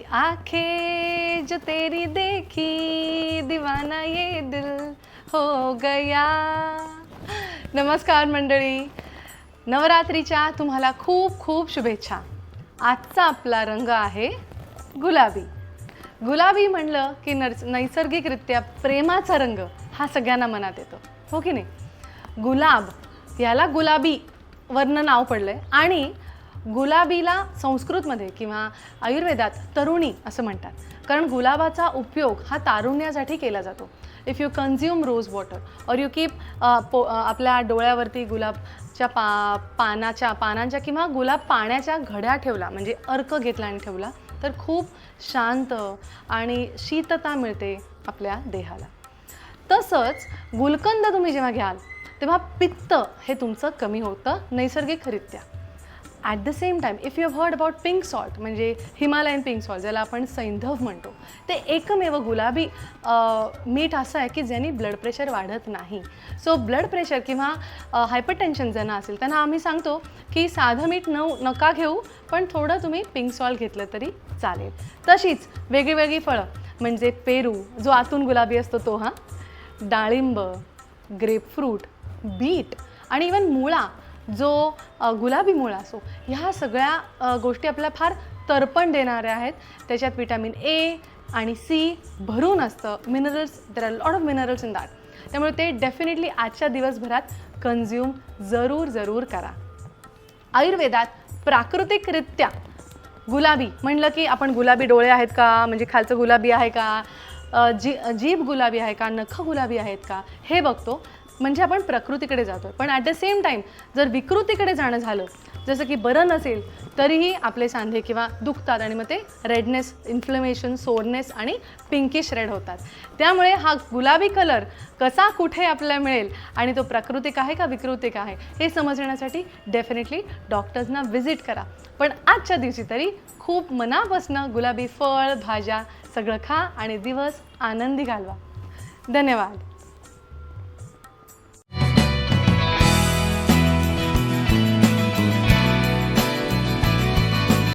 आंखें जो तेरी देखी दीवाना ये दिल हो गया। नमस्कार मंडळी नवरात्रीच्या तुम्हाला खूप खूप शुभेच्छा. आजचा आपला रंग आहे गुलाबी. गुलाबी म्हणलं की नर्स नैसर्गिकरित्या प्रेमाचा रंग हा सगळ्यांना मनात येतो. हो की नाही? गुलाब याला गुलाबी वर्ण नाव पडलंय. आणि गुलाबीला संस्कृतमध्ये किंवा आयुर्वेदात तरुणी असं म्हणतात. कारण गुलाबाचा उपयोग हा तारुण्यासाठी केला जातो. If you consume rose water और यू कीप पो आपल्या डोळ्यावरती गुलाबच्या पा पानाच्या पानांच्या किंवा गुलाब पाण्याच्या घड्या ठेवला म्हणजे अर्क घेतला आणि ठेवला तर खूप शांत आणि शीतता मिळते आपल्या देहाला. तसंच गुलकंद तुम्ही जेव्हा घ्याल तेव्हा पित्त हे तुमचं कमी होतं नैसर्गिकरित्या. At the same time if you have heard about pink salt म्हणजे हिमालयन पिंक सॉल्ट ज्याला आपण सैंधव म्हणतो ते एकमेव गुलाबी मीठ असं आहे की ज्यांनी ब्लड प्रेशर वाढत नाही. सो ब्लड प्रेशर किंवा हायपरटेन्शन ज्यांना असेल त्यांना आम्ही सांगतो की साधं मीठ न नका घेऊ पण थोडं तुम्ही पिंक सॉल्ट घेतलं तरी चालेल. तशीच वेगळी वेगळी फळं म्हणजे पेरू जो आतून गुलाबी असतो तो हां डाळिंब ग्रेपफ्रूट बीट आणि इवन मुळा जो गुलाबी मुळा असो ह्या सगळ्या गोष्टी आपल्याला फार तर्पण देणाऱ्या आहेत. त्याच्यात विटॅमिन ए आणि सी भरून असतं. Minerals there are lot of minerals in that त्यामुळे ते डेफिनेटली आजच्या दिवसभरात कन्झ्युम जरूर जरूर करा. आयुर्वेदात प्राकृतिकरित्या गुलाबी म्हणलं की आपण गुलाबी डोळे आहेत का? म्हणजे खालचं गुलाबी आहे का? जी जीभ गुलाबी आहे का? नख गुलाबी आहेत का? हे बघतो. म्हणजे आपण प्रकृतीकडे जातो पण ॲट द सेम टाईम जर विकृतीकडे जाणं झालं जसं की बरं नसेल तरीही आपले सांधे किंवा दुखतात आणि मग ते रेडनेस इन्फ्लमेशन सोरनेस आणि पिंकिश रेड होतात. त्यामुळे हा गुलाबी कलर कसा कुठे आपल्याला मिळेल आणि तो प्राकृतिक आहे का विकृतिक आहे हे समजण्यासाठी डेफिनेटली डॉक्टर्सना व्हिजिट करा. पण आजच्या दिवशी तरी खूप मनापासनं गुलाबी फळ भाज्या सगळं खा आणि दिवस आनंदी घालवा. धन्यवाद.